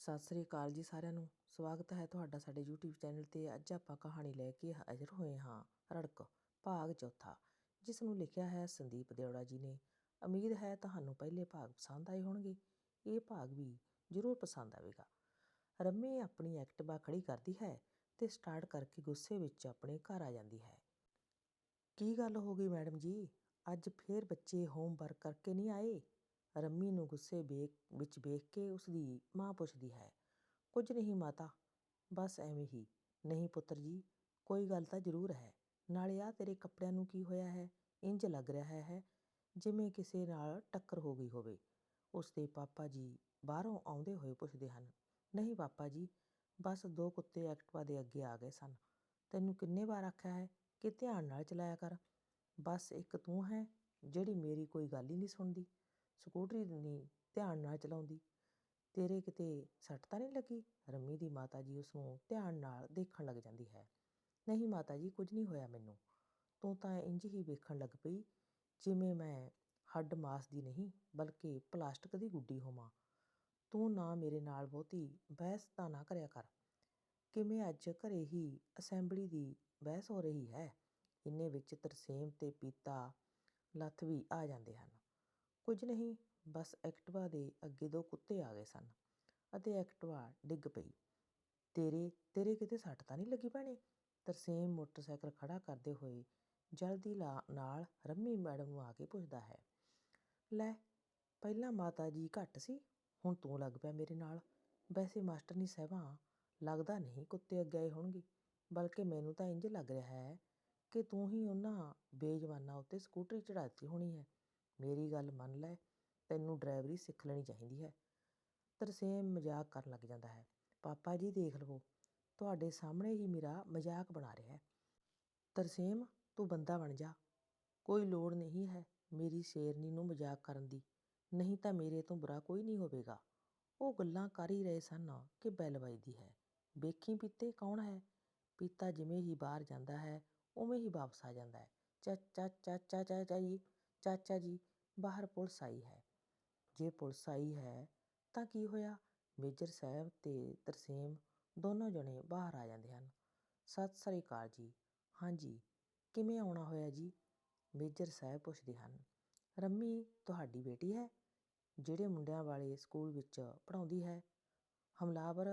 ਸਤਿ ਸ੍ਰੀ ਅਕਾਲ ਜੀ ਸਾਰਿਆਂ ਨੂੰ। ਸਵਾਗਤ ਹੈ ਤੁਹਾਡਾ ਸਾਡੇ YouTube ਚੈਨਲ ਤੇ। ਅੱਜ ਆਪਾਂ ਕਹਾਣੀ ਲੈ ਕੇ ਹਾਜ਼ਰ ਹੋਏ ਹਾਂ। ਰੜਕ, ਭਾਗ ਚੌਥਾ ਜਿਸ ਨੂੰ ਲਿਖਿਆ ਹੈ ਸੰਦੀਪ ਦੇਵੜਾ ਜੀ ਨੇ। ਉਮੀਦ ਹੈ ਤੁਹਾਨੂੰ ਪਹਿਲੇ ਭਾਗ ਪਸੰਦ ਆਏ ਹੋਣਗੇ। ਇਹ ਭਾਗ ਵੀ ਜ਼ਰੂਰ ਪਸੰਦ ਆਵੇਗਾ। ਰੰਮੀ ਆਪਣੀ ਐਕਟਿਵਾ ਖੜੀ ਕਰਦੀ ਹੈ ਤੇ ਸਟਾਰਟ ਕਰਕੇ ਗੁੱਸੇ ਵਿੱਚ ਆਪਣੇ ਘਰ ਆ ਜਾਂਦੀ ਹੈ। ਕੀ ਗੱਲ ਹੋ ਗਈ ਮੈਡਮ ਜੀ? ਅੱਜ ਫੇਰ ਬੱਚੇ ਹੋਮਵਰਕ ਕਰਕੇ ਨਹੀਂ ਆਏ? ਰੰਮੀ ਨੂੰ ਗੁੱਸੇ ਵੇਖ, ਵਿੱਚ ਵੇਖ ਕੇ ਉਸਦੀ ਮਾਂ ਪੁੱਛਦੀ ਹੈ, ਕੁਝ ਨਹੀਂ ਮਾਤਾ, ਬਸ ਐਵੇਂ ਹੀ। ਨਹੀਂ ਪੁੱਤਰ ਜੀ, ਕੋਈ ਗੱਲ ਤਾਂ ਜ਼ਰੂਰ ਹੈ। ਨਾਲੇ ਆ ਤੇਰੇ ਕੱਪੜਿਆਂ ਨੂੰ ਕੀ ਹੋਇਆ ਹੈ? ਇੰਜ ਲੱਗ ਰਿਹਾ ਹੈ ਜਿਵੇਂ ਕਿਸੇ ਨਾਲ ਟੱਕਰ ਹੋ ਗਈ ਹੋਵੇ। ਉਸਦੇ ਪਾਪਾ ਜੀ ਬਾਹਰੋਂ ਆਉਂਦੇ ਹੋਏ ਪੁੱਛਦੇ ਹਨ, ਨਹੀਂ ਪਾਪਾ ਜੀ, ਬਸ ਦੋ ਕੁੱਤੇ ਐਕਟਵਾ ਦੇ ਅੱਗੇ ਆ ਗਏ ਸਨ। ਤੈਨੂੰ ਕਿੰਨੇ ਵਾਰ ਆਖਿਆ ਹੈ ਕਿ ਧਿਆਨ ਨਾਲ ਚਲਾਇਆ ਕਰ? ਬਸ ਇੱਕ ਤੂੰ ਹੈ ਜਿਹੜੀ ਮੇਰੀ ਕੋਈ ਗੱਲ ਹੀ ਨਹੀਂ ਸੁਣਦੀ। ਸਕੂਟਰੀ ਨਹੀਂ ਧਿਆਨ ਨਾਲ ਚਲਾਉਂਦੀ। ਤੇਰੇ ਕਿਤੇ ਸੱਟ ਤਾਂ ਨਹੀਂ ਲੱਗੀ? ਰੰਮੀ ਦੀ ਮਾਤਾ ਜੀ ਉਸ ਨੂੰ ਧਿਆਨ ਨਾਲ ਦੇਖਣ ਲੱਗ ਜਾਂਦੀ ਹੈ। ਨਹੀਂ ਮਾਤਾ ਜੀ, ਕੁਝ ਨਹੀਂ ਹੋਇਆ ਮੈਨੂੰ। ਤੂੰ ਤਾਂ ਇੰਜ ਹੀ ਵੇਖਣ ਲੱਗ ਪਈ, ਜਿਵੇਂ ਮੈਂ ਹੱਡ ਮਾਸ ਦੀ ਨਹੀਂ, ਬਲਕਿ ਪਲਾਸਟਿਕ ਦੀ ਗੁੱਡੀ ਹੋਵਾਂ। ਤੂੰ ਨਾ ਮੇਰੇ ਨਾਲ ਬਹੁਤੀ ਬਹਿਸ ਤਾਂ ਨਾ ਕਰਿਆ ਕਰ। ਕਿਵੇਂ ਅੱਜ ਘਰੇ ਹੀ ਅਸੈਂਬਲੀ ਦੀ ਬਹਿਸ ਹੋ ਰਹੀ ਹੈ? ਇੰਨੇ ਵਿੱਚ ਤਰਸੇਮ ਤੇ ਪੀਤਾ ਲੱਥ ਵੀ ਆ ਜਾਂਦੇ ਹਨ। ਕੁਝ ਨਹੀਂ, ਬਸ ਐਕਟਿਵਾ ਦੇ ਅੱਗੇ ਦੋ ਕੁੱਤੇ ਆ ਗਏ ਸਨ ਅਤੇ ਐਕਟਿਵਾ ਡਿੱਗ ਪਈ। ਤੇਰੇ ਤੇਰੇ ਕਿਤੇ ਸੱਟ ਤਾਂ ਨਹੀਂ ਲੱਗੀ ਭੈਣੇ? ਤਰਸੇਮ ਮੋਟਰਸਾਈਕਲ ਖੜਾ ਕਰਦੇ ਹੋਏ ਜਲਦੀ ਲਾ, ਨਾਲ ਰੰਮੀ ਮੈਡਮ ਨੂੰ ਆ ਕੇ ਪੁੱਛਦਾ ਹੈ, ਲੈ, ਪਹਿਲਾਂ ਮਾਤਾ ਜੀ ਘੱਟ ਸੀ, ਹੁਣ ਤੂੰ ਲੱਗ ਪਿਆ ਮੇਰੇ ਨਾਲ। ਵੈਸੇ ਮਾਸਟਰਨੀ ਸਾਹਿਬਾਂ, ਲੱਗਦਾ ਨਹੀਂ ਕੁੱਤੇ ਅੱਗੇ ਆਏ ਹੋਣਗੇ, ਬਲਕਿ ਮੈਨੂੰ ਤਾਂ ਇੰਜ ਲੱਗ ਰਿਹਾ ਹੈ ਕਿ ਤੂੰ ਹੀ ਉਹਨਾਂ ਬੇਜਵਾਨਾਂ ਉੱਤੇ ਸਕੂਟਰੀ ਚੜਾਤੀ ਹੋਣੀ ਹੈ। ਮੇਰੀ ਗੱਲ ਮੰਨ ਲੈ, ਤੈਨੂੰ ਡਰਾਈਵਰੀ ਸਿੱਖ ਲੈਣੀ ਚਾਹੀਦੀ ਹੈ। ਤਰਸੇਮ ਮਜ਼ਾਕ ਕਰਨ ਲੱਗ ਜਾਂਦਾ ਹੈ। ਪਾਪਾ ਜੀ ਦੇਖ ਲਵੋ, ਤੁਹਾਡੇ ਸਾਹਮਣੇ ਹੀ ਮੇਰਾ ਮਜ਼ਾਕ ਬਣਾ ਰਿਹਾ ਹੈ। ਤਰਸੇਮ, ਤੂੰ ਬੰਦਾ ਬਣ ਜਾ। ਕੋਈ ਲੋੜ ਨਹੀਂ ਹੈ ਮੇਰੀ ਸ਼ੇਰਨੀ ਨੂੰ ਮਜ਼ਾਕ ਕਰਨ ਦੀ। ਨਹੀਂ ਤਾਂ ਮੇਰੇ ਤੋਂ ਬੁਰਾ ਕੋਈ ਨਹੀਂ ਹੋਵੇਗਾ। ਉਹ ਗੱਲਾਂ ਕਰ ਹੀ ਰਹੇ ਸਨ ਕਿ ਬੈਲ ਵੱਜਦੀ ਹੈ। ਵੇਖੀ ਪੀਤੇ ਕੌਣ ਹੈ? ਪੀਤਾ ਜਿਵੇਂ ਹੀ ਬਾਹਰ ਜਾਂਦਾ ਹੈ, ਉਵੇਂ ਹੀ ਵਾਪਸ ਆ ਜਾਂਦਾ ਹੈ। ਚਾਚਾ ਚਾਚਾ ਚਾਚਾ ਜੀ ਚਾਚਾ ਜੀ ਬਾਹਰ ਪੁਲਿਸ ਆਈ ਹੈ। ਜੇ ਪੁਲਿਸ ਆਈ ਹੈ ਤਾਂ ਕੀ ਹੋਇਆ? ਮੇਜਰ ਸਾਹਿਬ ਤੇ ਤਰਸੇਮ ਦੋਨੋਂ ਜਣੇ ਬਾਹਰ ਆ ਜਾਂਦੇ ਹਨ। ਸਤਿ ਸ੍ਰੀ ਅਕਾਲ ਜੀ। ਹਾਂਜੀ ਕਿਵੇਂ ਆਉਣਾ ਹੋਇਆ ਜੀ? ਮੇਜਰ ਸਾਹਿਬ ਪੁੱਛਦੇ ਹਨ, ਰੰਮੀ, ਤੁਹਾਡੀ ਬੇਟੀ ਹੈ? ਜਿਹੜੇ ਮੁੰਡਿਆਂ ਵਾਲੇ ਸਕੂਲ ਵਿੱਚ ਪੜ੍ਹਾਉਂਦੀ ਹੈ? ਹਮਲਾਵਰ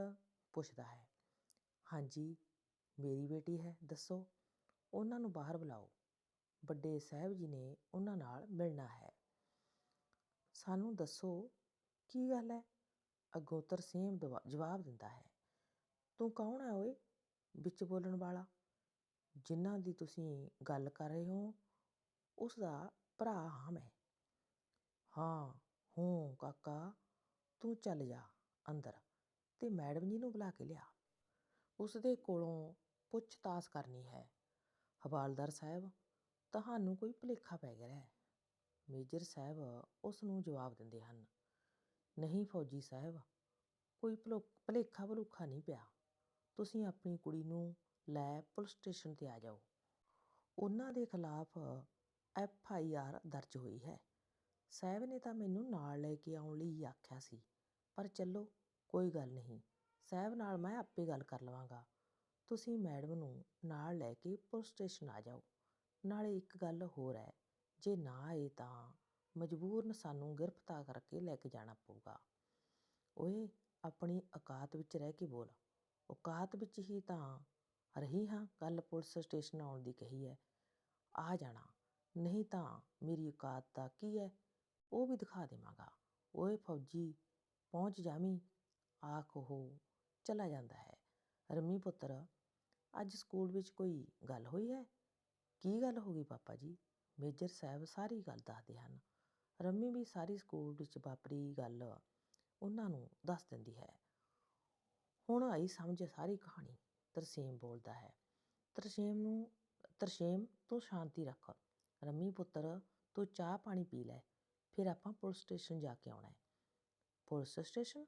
ਪੁੱਛਦਾ ਹੈ ਹਾਂਜੀ ਮੇਰੀ ਬੇਟੀ ਹੈ, ਦੱਸੋ। ਉਹਨਾਂ ਨੂੰ ਬਾਹਰ ਬੁਲਾਓ। ਵੱਡੇ ਸਾਹਿਬ ਜੀ ਨੇ ਉਹਨਾਂ ਨਾਲ ਮਿਲਣਾ ਹੈ। ਸਾਨੂੰ ਦੱਸੋ, ਕੀ ਗੱਲ ਹੈ? ਅੱਗੋਂ ਤਰਸੇਮ ਦਵਾ- ਜਵਾਬ ਦਿੰਦਾ ਹੈ, ਤੂੰ ਕੌਣ ਹੈ ਓਏ ਵਿੱਚ ਬੋਲਣ ਵਾਲਾ? ਜਿਨ੍ਹਾਂ ਦੀ ਤੁਸੀਂ ਗੱਲ ਕਰ ਰਹੇ ਹੋ, ਉਸ ਦਾ ਭਰਾ ਹਾਂ ਮੈਂ। ਹਾਂ, ਹੂੰ, ਕਾਕਾ, ਤੂੰ ਚੱਲ ਜਾ ਅੰਦਰ ਤੇ ਮੈਡਮ ਜੀ ਨੂੰ ਬੁਲਾ ਕੇ ਲਿਆ। ਉਸ ਦੇ ਕੋਲੋਂ ਪੁੱਛਤਾਛ ਕਰਨੀ ਹੈ। ਹਵਾਲਦਾਰ ਸਾਹਿਬ, ਤੁਹਾਨੂੰ ਕੋਈ ਭੁਲੇਖਾ ਪੈ ਗਿਆ ਹੈ। ਮੇਜਰ ਸਾਹਿਬ ਉਸ ਨੂੰ ਜਵਾਬ ਦਿੰਦੇ ਹਨ, ਨਹੀਂ ਫੌਜੀ ਸਾਹਿਬ, ਕੋਈ ਭੁਲੋ- ਭੁਲੇਖਾ ਭੁਲੂਖਾ ਨਹੀਂ ਪਿਆ। ਤੁਸੀਂ ਆਪਣੀ ਕੁੜੀ ਨੂੰ ਲੈ ਪੁਲਿਸ ਸਟੇਸ਼ਨ ਤੇ ਆ ਜਾਓ। ਉਹਨਾਂ ਦੇ ਖਿਲਾਫ ਐਫ ਆਈ ਆਰ ਦਰਜ ਹੋਈ ਹੈ। ਸਾਹਿਬ ਨੇ ਤਾਂ ਮੈਨੂੰ ਨਾਲ ਲੈ ਕੇ ਆਉਣ ਲਈ ਹੀ ਆਖਿਆ ਸੀ, ਪਰ ਚੱਲੋ, ਕੋਈ ਗੱਲ ਨਹੀਂ। ਸਾਹਿਬ ਨਾਲ ਮੈਂ ਆਪੇ ਗੱਲ ਕਰ ਲਵਾਂਗਾ। ਤੁਸੀਂ ਮੈਡਮ ਨੂੰ ਨਾਲ ਲੈ ਕੇ ਪੁਲਿਸ ਸਟੇਸ਼ਨ ਆ ਜਾਓ। ਨਾਲੇ ਇੱਕ ਗੱਲ ਹੋਰ ਹੈ ਜੇ ਨਾ ਆਏ ਤਾਂ ਮਜਬੂਰਨ ਸਾਨੂੰ ਗ੍ਰਿਫਤਾਰ ਕਰਕੇ ਲੈ ਕੇ ਜਾਣਾ ਪਊਗਾ। ਓਏ, ਆਪਣੀ ਔਕਾਤ ਵਿੱਚ ਰਹਿ ਕੇ ਬੋਲ। ਔਕਾਤ ਵਿੱਚ ਹੀ ਤਾਂ ਰਹੀ ਹਾਂ ਕੱਲ ਪੁਲਿਸ ਸਟੇਸ਼ਨ ਆਉਣ ਦੀ ਕਹੀ ਹੈ ਆ ਜਾਣਾ, ਨਹੀਂ ਤਾਂ ਮੇਰੀ ਔਕਾਤ ਦਾ ਕੀ ਹੈ ਉਹ ਵੀ ਦਿਖਾ ਦੇਵਾਂਗਾ। ਓਏ ਫੌਜੀ, ਪਹੁੰਚ ਜਾਵੀਂ। ਆਖ ਉਹ ਚਲਾ ਜਾਂਦਾ ਹੈ। ਰਮੀ ਪੁੱਤਰ, ਅੱਜ ਸਕੂਲ ਵਿੱਚ ਕੋਈ ਗੱਲ ਹੋਈ ਹੈ? ਕੀ ਗੱਲ ਹੋ ਗਈ ਪਾਪਾ ਜੀ? ਮੇਜਰ ਸਾਹਿਬ ਸਾਰੀ ਗੱਲ ਦੱਸਦੇ ਹਨ। ਰੰਮੀ ਵੀ ਸਾਰੀ ਸਕੂਲ ਵਿੱਚ ਵਾਪਰੀ ਗੱਲ ਉਹਨਾਂ ਨੂੰ ਦੱਸ ਦਿੰਦੀ ਹੈ। ਹੁਣ ਆਈ ਸਮਝ ਸਾਰੀ ਕਹਾਣੀ। ਤਰਸੇਮ ਬੋਲਦਾ ਹੈ। ਤਰਸੇਮ ਨੂੰ, ਤਰਸੇਮ ਤੂੰ ਸ਼ਾਂਤੀ ਰੱਖ। ਰੰਮੀ ਪੁੱਤਰ, ਤੂੰ ਚਾਹ ਪਾਣੀ ਪੀ ਲੈ। ਫਿਰ ਆਪਾਂ ਪੁਲਿਸ ਸਟੇਸ਼ਨ ਜਾ ਕੇ ਆਉਣਾ ਹੈ। Police station?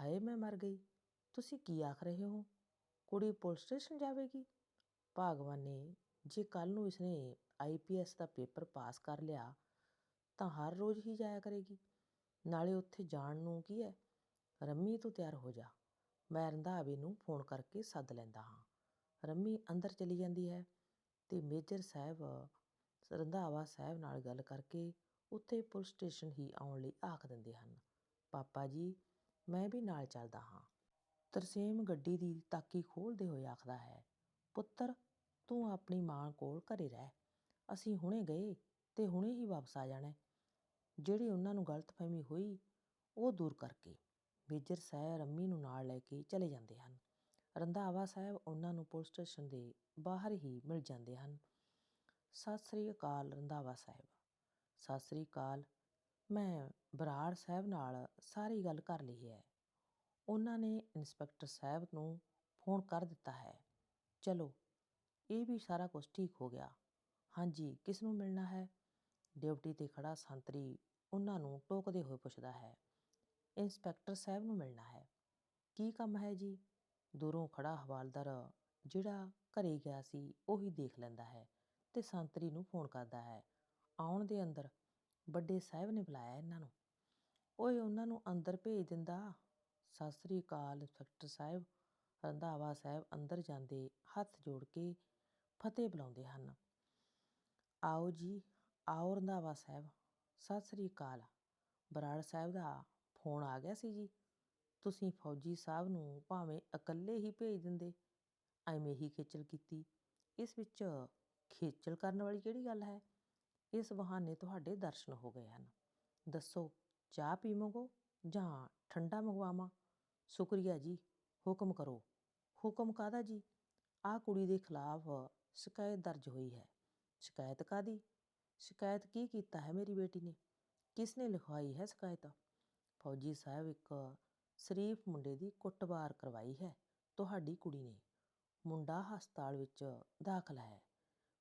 ਹਾਏ, ਮੈਂ ਮਰ ਗਈ। ਤੁਸੀਂ ਕੀ ਆਖ ਰਹੇ ਹੋ? ਕੁੜੀ ਪੁਲਿਸ ਸਟੇਸ਼ਨ ਜਾਵੇਗੀ? ਭਗਵਾਨ ਨੇ, ਜੇ ਕੱਲ ਨੂੰ ਇਸਨੇ ਆਈ ਪੀ ਆਈਪੀਐਸ ਦਾ ਪੇਪਰ ਪਾਸ ਕਰ ਲਿਆ ਤਾਂ ਹਰ ਰੋਜ਼ ਹੀ ਜਾਇਆ ਕਰੇਗੀ। ਨਾਲੇ ਉੱਥੇ ਜਾਣ ਨੂੰ ਕੀ ਹੈ ਰੰਮੀ ਤੂੰ ਤਿਆਰ ਹੋ ਜਾ। ਮੈਂ ਰੰਧਾਵੇ ਨੂੰ ਫੋਨ ਕਰਕੇ ਸੱਦ ਲੈਂਦਾ ਹਾਂ। ਰੰਮੀ ਅੰਦਰ ਚਲੀ ਜਾਂਦੀ ਹੈ ਤੇ ਮੇਜਰ ਸਾਹਿਬ, ਰੰਧਾਵਾ ਸਾਹਿਬ ਨਾਲ ਗੱਲ ਕਰਕੇ ਉੱਥੇ ਪੁਲਿਸ ਸਟੇਸ਼ਨ ਹੀ ਆਉਣ ਲਈ ਆਖ ਦਿੰਦੇ ਹਨ। ਪਾਪਾ ਜੀ, ਮੈਂ ਵੀ ਨਾਲ ਚੱਲਦਾ ਹਾਂ। ਤਰਸੇਮ ਗੱਡੀ ਦੀ ਤਾਕੀ ਖੋਲ੍ਹਦੇ ਹੋਏ ਆਖਦਾ ਹੈ, ਪੁੱਤਰ, ਤੂੰ ਆਪਣੀ ਮਾਂ ਕੋਲ ਘਰੇ ਰਹਿ। ਅਸੀਂ ਹੁਣੇ ਗਏ ਤੇ ਹੁਣੇ ਹੀ ਵਾਪਸ ਆ ਜਾਣਾ ਜਿਹੜੀ ਉਹਨਾਂ ਨੂੰ ਗਲਤਫਹਿਮੀ ਹੋਈ, ਉਹ ਦੂਰ ਕਰਕੇ ਮੇਜਰ ਸਾਹਿਬ ਰੰਮੀ ਨੂੰ ਨਾਲ ਲੈ ਕੇ ਚਲੇ ਜਾਂਦੇ ਹਨ। ਰੰਧਾਵਾ ਸਾਹਿਬ ਉਹਨਾਂ ਨੂੰ ਪੁਲਿਸ ਸਟੇਸ਼ਨ ਦੇ ਬਾਹਰ ਹੀ ਮਿਲ ਜਾਂਦੇ ਹਨ। ਸਤਿ ਸ੍ਰੀ ਅਕਾਲ ਰੰਧਾਵਾ ਸਾਹਿਬ। ਸਤਿ ਸ੍ਰੀ ਅਕਾਲ। ਮੈਂ ਬਰਾੜ ਸਾਹਿਬ ਨਾਲ ਸਾਰੀ ਗੱਲ ਕਰ ਲਈ ਹੈ। ਉਹਨਾਂ ਨੇ ਇੰਸਪੈਕਟਰ ਸਾਹਿਬ ਨੂੰ ਫੋਨ ਕਰ ਦਿੱਤਾ ਹੈ। ਚਲੋ, ਇਹ ਵੀ ਸਾਰਾ ਕੁਝ ਠੀਕ ਹੋ ਗਿਆ। ਹਾਂਜੀ, ਕਿਸ ਨੂੰ ਮਿਲਣਾ ਹੈ? ਡਿਊਟੀ ਤੇ ਖੜਾ ਸੰਤਰੀ ਉਹਨਾਂ ਨੂੰ ਟੋਕਦੇ ਹੋਏ ਪੁੱਛਦਾ ਹੈ, ਇੰਸਪੈਕਟਰ ਸਾਹਿਬ ਨੂੰ ਮਿਲਣਾ ਹੈ। ਕੀ ਕੰਮ ਹੈ ਜੀ? ਦੂਰੋਂ ਖੜਾ ਹਵਾਲਦਾਰ ਜਿਹੜਾ ਘਰੇ ਗਿਆ ਸੀ, ਉਹੀ ਦੇਖ ਲੈਂਦਾ ਹੈ ਤੇ ਸੰਤਰੀ ਨੂੰ ਫੋਨ ਕਰਦਾ ਹੈ, ਆਉਣ ਦੇ ਅੰਦਰ, ਵੱਡੇ ਸਾਹਿਬ ਨੇ ਬੁਲਾਇਆ ਇਹਨਾਂ ਨੂੰ। ਓਏ, ਉਹਨਾਂ ਨੂੰ ਅੰਦਰ ਭੇਜ ਦਿੰਦਾ? ਸਤਿ ਸ੍ਰੀ ਅਕਾਲ ਇੰਸਪੈਕਟਰ ਸਾਹਿਬ। ਰੰਧਾਵਾ ਸਾਹਿਬ ਅੰਦਰ ਜਾਂਦੇ ਹੱਥ ਜੋੜ ਕੇ ਫਤਿਹ ਬੁਲਾਉਂਦੇ ਹਨ। ਆਓ ਜੀ, ਆਓ ਰੰਧਾਵਾ ਸਾਹਿਬ। ਸਤਿ ਸ੍ਰੀ ਅਕਾਲ। ਬਰਾੜ ਸਾਹਿਬ ਦਾ ਫੋਨ ਆ ਗਿਆ ਸੀ ਜੀ। ਤੁਸੀਂ ਫੌਜੀ ਸਾਹਿਬ ਨੂੰ ਭਾਵੇਂ ਇਕੱਲੇ ਹੀ ਭੇਜ ਦਿੰਦੇ, ਐਵੇਂ ਹੀ ਖੇਚਲ ਕੀਤੀ। ਇਸ ਵਿੱਚ ਖੇਚਲ ਕਰਨ ਵਾਲੀ ਕਿਹੜੀ ਗੱਲ ਹੈ? ਇਸ ਬਹਾਨੇ ਤੁਹਾਡੇ ਦਰਸ਼ਨ ਹੋ ਗਏ ਹਨ। ਦੱਸੋ, ਚਾਹ ਪੀਵੋਗੇ ਜਾਂ ਠੰਡਾ ਮੰਗਵਾਵਾਂ? ਸ਼ੁਕਰੀਆ ਜੀ, ਹੁਕਮ ਕਰੋ। ਹੁਕਮ ਕਾਹਦਾ ਜੀ? ਆਹ ਕੁੜੀ ਦੇ ਖਿਲਾਫ ਸ਼ਿਕਾਇਤ ਦਰਜ ਹੋਈ ਹੈ। ਸ਼ਿਕਾਇਤ ਕਾਦੀ ਸ਼ਿਕਾਇਤ ਕੀ ਕੀਤਾ ਹੈ ਮੇਰੀ ਬੇਟੀ ਨੇ ਕਿਸ ਨੇ ਲਿਖਵਾਈ ਹੈ ਸ਼ਿਕਾਇਤ ਫੌਜੀ ਸਾਹਿਬ ਇੱਕ ਸ਼ਰੀਫ ਮੁੰਡੇ ਦੀ ਕੁੱਟਵਾਰ ਕਰਵਾਈ ਹੈ ਤੁਹਾਡੀ ਕੁੜੀ ਨੇ ਮੁੰਡਾ ਹਸਪਤਾਲ ਵਿੱਚ ਦਾਖਲ ਹੈ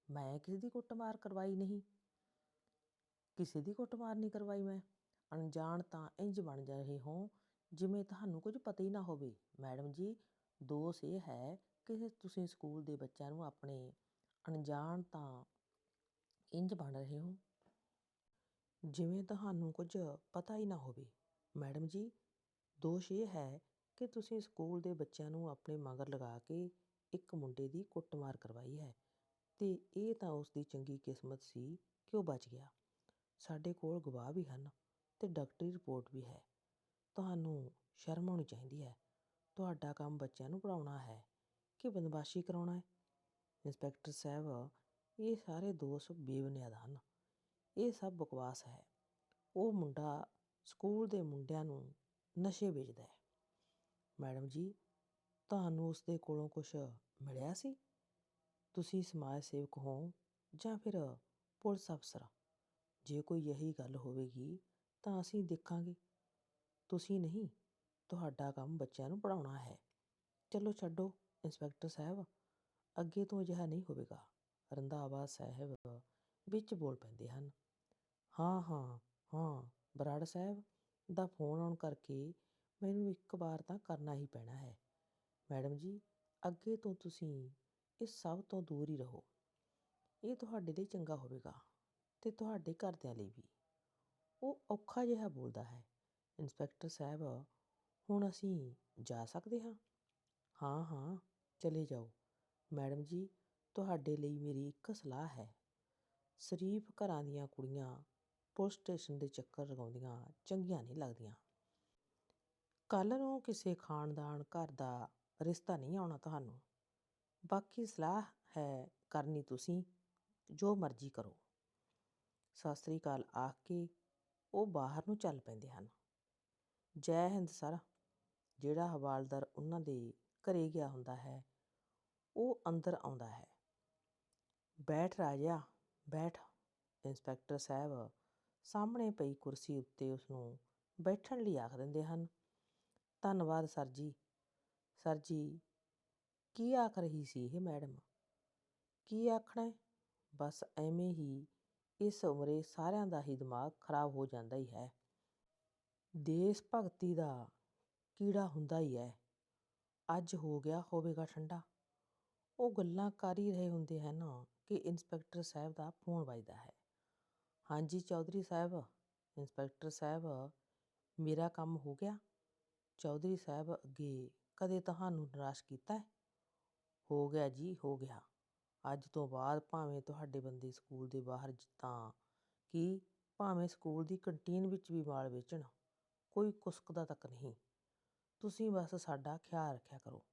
ਮੈਂ ਕਿਸੇ ਦੀ ਕੁੱਟਮਾਰ ਕਰਵਾਈ ਨਹੀਂ ਕਿਸੇ ਦੀ ਕੁੱਟਮਾਰ ਨਹੀਂ ਕਰਵਾਈ ਮੈਂ ਅਣਜਾਣ ਤਾਂ ਇੰਜ ਬਣ ਜਾ ਰਹੇ ਹੋ ਜਿਵੇਂ ਤੁਹਾਨੂੰ ਕੁਝ ਪਤਾ ਹੀ ਨਾ ਹੋਵੇ ਮੈਡਮ ਜੀ ਦੋਸ਼ ਇਹ ਹੈ ਕਿ ਤੁਸੀਂ ਸਕੂਲ ਦੇ ਬੱਚਿਆਂ ਨੂੰ ਆਪਣੇ ਅਣਜਾਣ ਤਾਂ ਇੰਜ ਬਣ ਰਹੇ ਹੋ? ਜਿਵੇਂ ਤੁਹਾਨੂੰ ਕੁਝ ਪਤਾ ਹੀ ਨਾ ਹੋਵੇ। ਮੈਡਮ ਜੀ, ਦੋਸ਼ ਇਹ ਹੈ ਕਿ ਤੁਸੀਂ ਸਕੂਲ ਦੇ ਬੱਚਿਆਂ ਨੂੰ ਆਪਣੇ ਮਗਰ ਲਗਾ ਕੇ ਇੱਕ ਮੁੰਡੇ ਦੀ ਕੁੱਟਮਾਰ ਕਰਵਾਈ ਹੈ ਤੇ ਇਹ ਤਾਂ ਉਸ ਦੀ ਚੰਗੀ ਕਿਸਮਤ ਸੀ ਕਿ ਉਹ ਬਚ ਗਿਆ। ਸਾਡੇ ਕੋਲ ਗਵਾਹ ਵੀ ਹਨ ਤੇ ਡਾਕਟਰੀ ਰਿਪੋਰਟ ਵੀ ਹੈ। ਤੁਹਾਨੂੰ ਸ਼ਰਮ ਆਉਣੀ ਚਾਹੀਦੀ ਹੈ। ਤੁਹਾਡਾ ਕੰਮ ਬੱਚਿਆਂ ਨੂੰ ਪੜਾਉਣਾ ਹੈ ਕਿ ਬਦਮਾਸ਼ੀ ਕਰਾਉਣਾ ਹੈ? ਇੰਸਪੈਕਟਰ ਸਾਹਿਬ ਇਹ ਸਾਰੇ ਦੋਸ਼ ਬੇਬੁਨਿਆਦ ਹਨ। ਇਹ ਸਭ ਬਕਵਾਸ ਹੈ। ਉਹ ਮੁੰਡਾ ਸਕੂਲ ਦੇ ਮੁੰਡਿਆਂ ਨੂੰ ਨਸ਼ੇ ਵੇਚਦਾ ਹੈ। ਮੈਡਮ ਜੀ, ਤੁਹਾਨੂੰ ਉਸ ਦੇ ਕੋਲੋਂ ਕੁਝ ਮਿਲਿਆ ਸੀ? ਤੁਸੀਂ ਸਮਾਜ ਸੇਵਕ ਹੋ ਜਾਂ ਫਿਰ ਪੁਲਿਸ ਅਫਸਰ? ਜੇ ਕੋਈ ਇਹੀ ਗੱਲ ਹੋਵੇਗੀ ਤਾਂ ਅਸੀਂ ਦੇਖਾਂਗੇ। ਤੁਸੀਂ ਨਹੀਂ, ਤੁਹਾਡਾ ਕੰਮ ਬੱਚਿਆਂ ਨੂੰ ਪੜਾਉਣਾ ਹੈ। ਚਲੋ ਛੱਡੋ, ਇੰਸਪੈਕਟਰ ਸਾਹਿਬ, ਅੱਗੇ ਤੋਂ ਅਜਿਹਾ ਨਹੀਂ ਹੋਵੇਗਾ। ਰੰਧਾਵਾ ਸਾਹਿਬ ਵਿੱਚ ਬੋਲ ਪੈਂਦੇ ਹਨ। ਹਾਂ ਹਾਂ ਹਾਂ, ਬਰਾੜ ਸਾਹਿਬ, ਦਾ ਫੋਨ ਆਉਣ ਕਰਕੇ ਮੈਨੂੰ ਇੱਕ ਵਾਰ ਤਾਂ ਕਰਨਾ ਹੀ ਪੈਣਾ ਹੈ। ਮੈਡਮ ਜੀ, ਅੱਗੇ ਤੋਂ ਤੁਸੀਂ ਇਸ ਸਭ ਤੋਂ ਦੂਰ ਹੀ ਰਹੋ। ਇਹ ਤੁਹਾਡੇ ਲਈ ਚੰਗਾ ਹੋਵੇਗਾ ਤੇ ਤੁਹਾਡੇ ਘਰਦਿਆਂ ਲਈ ਵੀ। ਉਹ ਔਖਾ ਜਿਹਾ ਬੋਲਦਾ ਹੈ। ਇੰਸਪੈਕਟਰ ਸਾਹਿਬ, ਹੁਣ ਅਸੀਂ ਜਾ ਸਕਦੇ ਹਾਂ? ਹਾਂ ਹਾਂ, ਚਲੇ ਜਾਓ। ਮੈਡਮ ਜੀ ਤੁਹਾਡੇ ਲਈ ਮੇਰੀ ਇੱਕ ਸਲਾਹ ਹੈ। ਸ਼ਰੀਫ ਘਰਾਂ ਦੀਆਂ ਕੁੜੀਆਂ ਪੁਲਿਸ ਸਟੇਸ਼ਨ ਦੇ ਚੱਕਰ ਲਗਾਉਂਦੀਆਂ ਚੰਗੀਆਂ ਨਹੀਂ ਲੱਗਦੀਆਂ। ਕੱਲ੍ਹ ਨੂੰ ਕਿਸੇ ਖਾਨਦਾਨ ਘਰ ਦਾ ਰਿਸ਼ਤਾ ਨਹੀਂ ਆਉਣਾ ਤੁਹਾਨੂੰ। ਬਾਕੀ ਸਲਾਹ ਹੈ ਕਰਨੀ ਤੁਸੀਂ, ਜੋ ਮਰਜ਼ੀ ਕਰੋ। ਸਤਿ ਸ੍ਰੀ ਅਕਾਲ ਆਖ ਕੇ ਉਹ ਬਾਹਰ ਨੂੰ ਚੱਲ ਪੈਂਦੇ ਹਨ। ਜੈ ਹਿੰਦ ਸਰ, ਜਿਹੜਾ ਹਵਾਲਦਾਰ ਉਹਨਾਂ ਦੇ ਘਰੇ ਗਿਆ ਹੁੰਦਾ ਹੈ, ਉਹ ਅੰਦਰ ਆਉਂਦਾ ਹੈ। ਬੈਠ ਰਾਜਾ ਬੈਠ। ਇੰਸਪੈਕਟਰ ਸਾਹਿਬ ਸਾਹਮਣੇ ਪਈ ਕੁਰਸੀ ਉੱਤੇ ਉਸ ਨੂੰ ਬੈਠਣ ਲਈ ਆਖ ਦਿੰਦੇ ਹਨ। ਧੰਨਵਾਦ ਸਰ ਜੀ। ਸਰ ਜੀ, ਕੀ ਆਖ ਰਹੀ ਸੀ ਇਹ ਮੈਡਮ? ਕੀ ਆਖਣਾ ਬਸ ਐਵੇਂ ਹੀ ਇਸ ਉਮਰੇ ਸਾਰਿਆਂ ਦਾ ਹੀ ਦਿਮਾਗ ਖਰਾਬ ਹੋ ਜਾਂਦਾ ਹੀ ਹੈ। ਦੇਸ਼ ਭਗਤੀ ਦਾ ਕੀੜਾ ਹੁੰਦਾ ਹੀ ਹੈ। ਅੱਜ ਹੋ ਗਿਆ ਹੋਵੇਗਾ ਠੰਡਾ। ਉਹ ਗੱਲਾਂ ਕਰ ਹੀ ਰਹੇ ਹੁੰਦੇ ਹਨ। ਕਿ ਇੰਸਪੈਕਟਰ ਸਾਹਿਬ ਦਾ ਫੋਨ ਵੱਜਦਾ ਹੈ। ਹਾਂਜੀ ਚੌਧਰੀ ਸਾਹਿਬ, ਇੰਸਪੈਕਟਰ ਸਾਹਿਬ, ਮੇਰਾ ਕੰਮ ਹੋ ਗਿਆ। ਚੌਧਰੀ ਸਾਹਿਬ ਅੱਗੇ ਕਦੇ ਤੁਹਾਨੂੰ ਨਿਰਾਸ਼ ਕੀਤਾ ਹੈ? ਹੋ ਗਿਆ ਜੀ, ਹੋ ਗਿਆ। ਅੱਜ ਤੋਂ ਬਾਅਦ ਭਾਵੇਂ ਤੁਹਾਡੇ ਬੰਦੇ ਸਕੂਲ ਦੇ ਬਾਹਰ ਤਾਂ ਕਿ ਭਾਵੇਂ ਸਕੂਲ ਦੀ ਕੰਟੀਨ ਵਿੱਚ ਵੀ ਮਾਲ ਵੇਚਣ, ਕੋਈ ਕੁਸਕਦਾ ਤੱਕ ਨਹੀਂ। ਤੁਸੀਂ ਬਸ ਸਾਡਾ ਖਿਆਲ ਰੱਖਿਆ ਕਰੋ।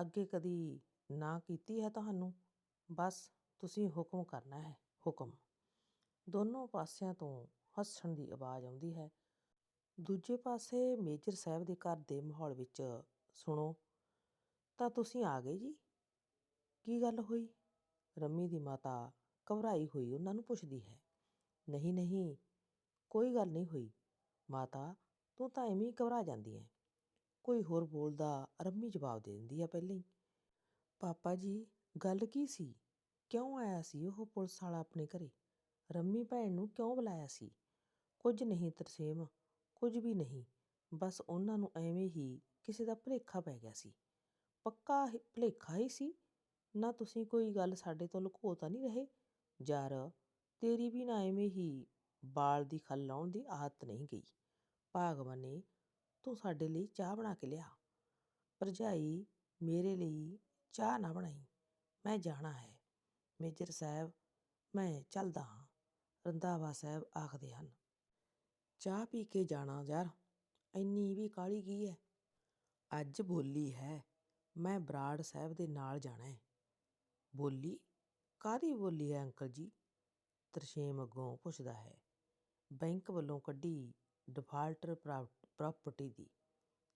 ਅੱਗੇ ਕਦੀ ਨਾ ਕੀਤੀ ਹੈ ਤੁਹਾਨੂੰ? ਬਸ ਤੁਸੀਂ ਹੁਕਮ ਕਰਨਾ ਹੈ, ਹੁਕਮ। ਦੋਨੋਂ ਪਾਸਿਆਂ ਤੋਂ ਹੱਸਣ ਦੀ ਆਵਾਜ਼ ਆਉਂਦੀ ਹੈ। ਦੂਜੇ ਪਾਸੇ ਮੇਜਰ ਸਾਹਿਬ ਦੇ ਘਰ ਦੇ ਮਾਹੌਲ ਵਿੱਚ, ਸੁਣੋ, ਤਾਂ ਤੁਸੀਂ ਆ ਗਏ ਜੀ? ਕੀ ਗੱਲ ਹੋਈ? ਰੰਮੀ ਦੀ ਮਾਤਾ ਘਬਰਾਈ ਹੋਈ ਉਹਨਾਂ ਨੂੰ ਪੁੱਛਦੀ ਹੈ। ਨਹੀਂ ਨਹੀਂ, ਕੋਈ ਗੱਲ ਨਹੀਂ ਹੋਈ। ਮਾਤਾ, ਤੂੰ ਤਾਂ ਐਵੇਂ ਹੀ ਘਬਰਾ ਜਾਂਦੀ ਹੈ। ਕੋਈ ਹੋਰ ਬੋਲਦਾ ਰੰਮੀ ਜਵਾਬ ਦੇ ਦਿੰਦੀ ਹੈ ਪਹਿਲਾਂ ਹੀ। ਪਾਪਾ ਜੀ, ਗੱਲ ਕੀ ਸੀ? ਕਿਉਂ ਆਇਆ ਸੀ ਉਹ ਪੁਲਿਸ ਵਾਲਾ ਆਪਣੇ ਘਰੇ? ਰੰਮੀ ਭੈਣ ਨੂੰ ਕਿਉਂ ਬੁਲਾਇਆ ਸੀ? ਕੁਝ ਨਹੀਂ ਤਰਸੇਮ, ਕੁਝ ਵੀ ਨਹੀਂ। ਬਸ ਉਹਨਾਂ ਨੂੰ ਐਵੇਂ ਹੀ ਕਿਸੇ ਦਾ ਭਲੇਖਾ ਪੈ ਗਿਆ ਸੀ। ਪੱਕਾ ਇਹ ਭੁਲੇਖਾ ਹੀ ਸੀ? ਨਾ ਤੁਸੀਂ ਕੋਈ ਗੱਲ ਸਾਡੇ ਤੋਂ ਲੁਕੋ ਤਾਂ ਨਹੀਂ ਰਹੇ? ਯਾਰ, ਤੇਰੀ ਵੀ ਨਾ ਐਵੇਂ ਹੀ ਬਾਲ ਦੀ ਖੱਲ ਲਾਉਣ ਦੀ ਆਦਤ ਨਹੀਂ ਗਈ। ਭਾਗਵਾਨੇ ਤੂੰ ਸਾਡੇ ਲਈ ਚਾਹ ਬਣਾ ਕੇ ਲਿਆ। ਭਰਜਾਈ, ਮੇਰੇ ਲਈ ਚਾਹ ਨਾ ਬਣਾਈ। ਮੈਂ ਜਾਣਾ ਹੈ। ਮੇਜਰ ਸਾਹਿਬ, ਮੈਂ ਚੱਲਦਾ ਹਾਂ। ਰੰਧਾਵਾ ਸਾਹਿਬ ਆਖਦੇ ਹਨ, ਚਾਹ ਪੀ ਕੇ ਜਾਣਾ ਯਾਰ, ਇੰਨੀ ਵੀ ਕਾਹਲੀ ਕੀ ਹੈ ਅੱਜ ਬੋਲੀ ਹੈ, ਮੈਂ ਬਰਾੜ ਸਾਹਿਬ ਦੇ ਨਾਲ ਜਾਣਾ ਹੈ ਬੋਲੀ? ਕਾਹਦੀ ਬੋਲੀ ਹੈ ਅੰਕਲ ਜੀ? ਤਰਸ਼ੇਮ ਅੱਗੋਂ ਪੁੱਛਦਾ ਹੈ, ਬੈਂਕ ਵੱਲੋਂ ਕੱਢੀ ਡਿਫਾਲਟਰ ਪ੍ਰਾਪਰਟੀ ਦੀ।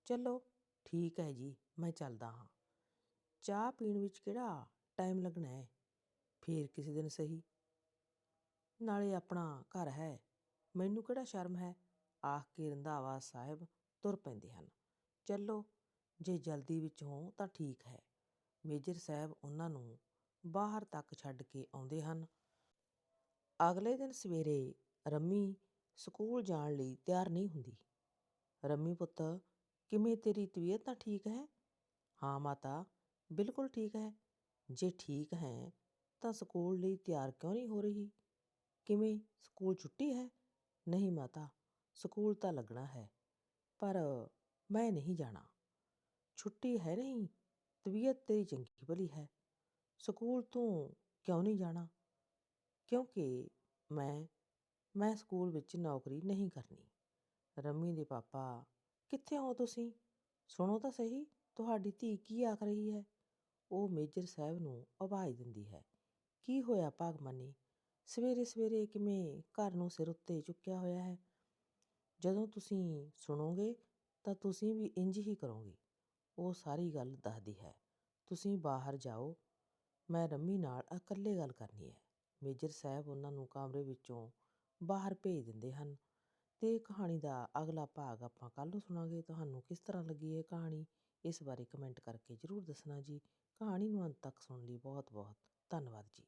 ਚਲੋ, ਠੀਕ ਹੈ ਜੀ, ਮੈਂ ਚੱਲਦਾ ਹਾਂ। ਚਾਹ ਪੀਣ ਵਿੱਚ ਕਿਹੜਾ ਟਾਈਮ ਲੱਗਣਾ ਹੈ ਫੇਰ ਕਿਸੇ ਦਿਨ ਸਹੀ। ਨਾਲੇ ਆਪਣਾ ਘਰ ਹੈ। ਮੈਨੂੰ ਕਿਹੜਾ ਸ਼ਰਮ ਹੈ? ਆਖ ਕੇ ਰੰਧਾਵਾ ਸਾਹਿਬ ਤੁਰ ਪੈਂਦੇ ਹਨ। ਚੱਲੋ, ਜੇ ਜਲਦੀ ਵਿੱਚ ਹੋ ਤਾਂ ਠੀਕ ਹੈ। ਮੇਜਰ ਸਾਹਿਬ ਉਹਨਾਂ ਨੂੰ ਬਾਹਰ ਤੱਕ ਛੱਡ ਕੇ ਆਉਂਦੇ ਹਨ। ਅਗਲੇ ਦਿਨ ਸਵੇਰੇ ਰੰਮੀ ਸਕੂਲ ਜਾਣ ਲਈ ਤਿਆਰ ਨਹੀਂ ਹੁੰਦੀ। ਰੰਮੀ ਪੁੱਤ, ਕਿਵੇਂ ਤੇਰੀ ਤਬੀਅਤ ਤਾਂ ਠੀਕ ਹੈ? ਹਾਂ ਮਾਤਾ, ਬਿਲਕੁਲ ਠੀਕ ਹੈ। ਜੇ ਠੀਕ ਹੈ ਤਾਂ ਸਕੂਲ ਲਈ ਤਿਆਰ ਕਿਉਂ ਨਹੀਂ ਹੋ ਰਹੀ? ਕਿਵੇਂ ਸਕੂਲ ਛੁੱਟੀ ਹੈ? ਨਹੀਂ ਮਾਤਾ, ਸਕੂਲ ਤਾਂ ਲੱਗਣਾ ਹੈ, ਪਰ ਮੈਂ ਨਹੀਂ ਜਾਣਾ। ਛੁੱਟੀ ਹੈ ਨਹੀਂ, ਤਬੀਅਤ ਤੇਰੀ ਚੰਗੀ ਭਲੀ ਹੈ। ਸਕੂਲ ਤੋਂ ਕਿਉਂ ਨਹੀਂ ਜਾਣਾ? ਕਿਉਂਕਿ ਮੈਂ ਮੈਂ ਸਕੂਲ ਵਿੱਚ ਨੌਕਰੀ ਨਹੀਂ ਕਰਨੀ। ਰੰਮੀ ਦੇ ਪਾਪਾ, ਕਿੱਥੇ ਹੋ ਤੁਸੀਂ? ਸੁਣੋ ਤਾਂ ਸਹੀ, ਤੁਹਾਡੀ ਧੀ ਕੀ ਆਖ ਰਹੀ ਹੈ? ਉਹ ਮੇਜਰ ਸਾਹਿਬ ਨੂੰ ਆਵਾਜ਼ ਦਿੰਦੀ ਹੈ। ਕੀ ਹੋਇਆ ਭਾਗਮਨੀ ਸਵੇਰੇ ਸਵੇਰੇ ਕਿਵੇਂ ਘਰ ਨੂੰ ਸਿਰ ਉੱਤੇ ਚੁੱਕਿਆ ਹੋਇਆ ਹੈ। ਜਦੋਂ ਤੁਸੀਂ ਸੁਣੋਗੇ ਤਾਂ ਤੁਸੀਂ ਵੀ ਇੰਜ ਹੀ ਕਰੋਗੇ। ਉਹ ਸਾਰੀ ਗੱਲ ਦੱਸਦੀ ਹੈ। ਤੁਸੀਂ ਬਾਹਰ ਜਾਓ। ਮੈਂ ਰੰਮੀ ਨਾਲ ਇਕੱਲੇ ਗੱਲ ਕਰਨੀ ਹੈ। ਮੇਜਰ ਸਾਹਿਬ ਉਹਨਾਂ ਨੂੰ ਕਮਰੇ ਵਿੱਚੋਂ ਬਾਹਰ ਭੇਜ ਦਿੰਦੇ ਹਨ ਤੇ ਕਹਾਣੀ ਦਾ ਅਗਲਾ ਭਾਗ ਆਪਾਂ ਕੱਲ੍ਹ ਨੂੰ ਸੁਣਾਂਗੇ। ਤੁਹਾਨੂੰ ਕਿਸ ਤਰ੍ਹਾਂ ਲੱਗੀ ਇਹ ਕਹਾਣੀ? ਇਸ ਬਾਰੇ ਕਮੈਂਟ ਕਰਕੇ ਜ਼ਰੂਰ ਦੱਸਣਾ ਜੀ। ਕਹਾਣੀ ਨੂੰ ਅੰਤ ਤੱਕ ਸੁਣਨ ਲਈ ਬਹੁਤ ਬਹੁਤ ਧੰਨਵਾਦ ਜੀ।